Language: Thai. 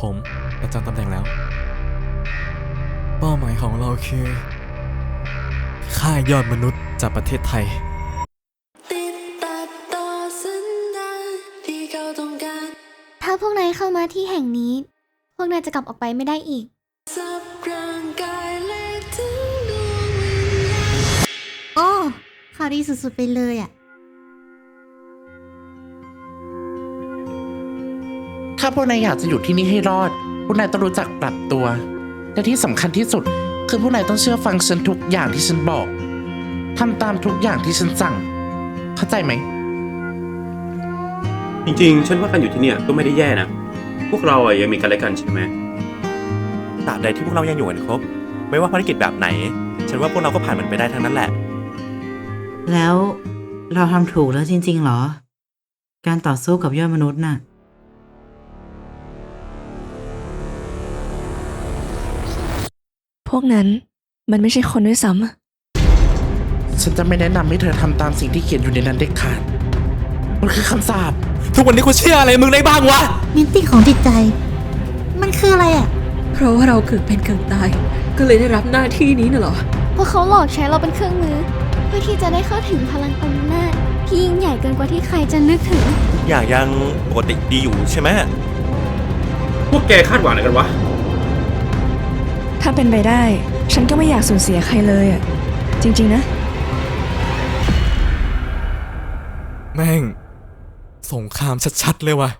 ผมประจำตำแหน่งแล้ว เป้าหมายของเราคือฆ่ายอดมนุษย์จากประเทศไทยติดตัดต่อสัญญาณที่เขาต้องการถ้าพวกนายเข้ามาที่แห่งนี้ พวกนายจะกลับออกไปไม่ได้อีกสับร่างกายและถึงดวงวิญญาณโอ้ข่าวดีสุดๆไปเลยอะาพวกนายอยากจะอยู่ที่นี่ให้รอด พวกนายต้องรู้จักปรับตัว และที่สำคัญที่สุด คือพวกนายต้องเชื่อฟังฉันทุกอย่างที่ฉันบอกทำตามทุกอย่างที่ฉันสั่ง เข้าใจไหม จริงๆ ฉันว่าการอยู่ที่เนี่ยก็ไม่ได้แย่นะ พวกเราอะยังมีกันและกันใช่ไหมตราบใดที่พวกเรายังอยู่กันครบ ไม่ว่าภารกิจแบบไหน ฉันว่าพวกเราก็ผ่านมันไปได้ทั้งนั้นแหละ แล้วเราทำถูกแล้วจริงๆเหรอ การต่อสู้กับยอดมนุษย์น่ะ พวกนั้นมันไม่ใช่คนด้วยซ้ำฉันจะไม่แนะนำให้เธอทำตามสิ่งที่เขียนอยู่ในนั้นเด็ดขาด มันคือคำสาป ทุกวันนี้กูเชื่ออะไรมึงได้บ้างวะ มิติของจิตใจ มันคืออะไรอะเพราะว่าเรากึ่งเป็นกึ่งตาย ก็เลยได้รับหน้าที่นี้น่ะเหรอ พวกเขาหลอกใช้เราเป็นเครื่องมือ เพื่อที่จะได้เข้าถึงพลังอำนาจที่ยิ่งใหญ่เกินกว่าที่ใครจะนึกถึงทุกอย่างยังปกติดีอยู่ใช่ไหม พวกแกคาดหวังอะไรกันวะ ถ้าเป็นไปได้ ฉันก็ไม่อยากสูญเสียใครเลยอะจริง ๆ นะ แม่ง สงครามชัด ๆ เลยว่ะ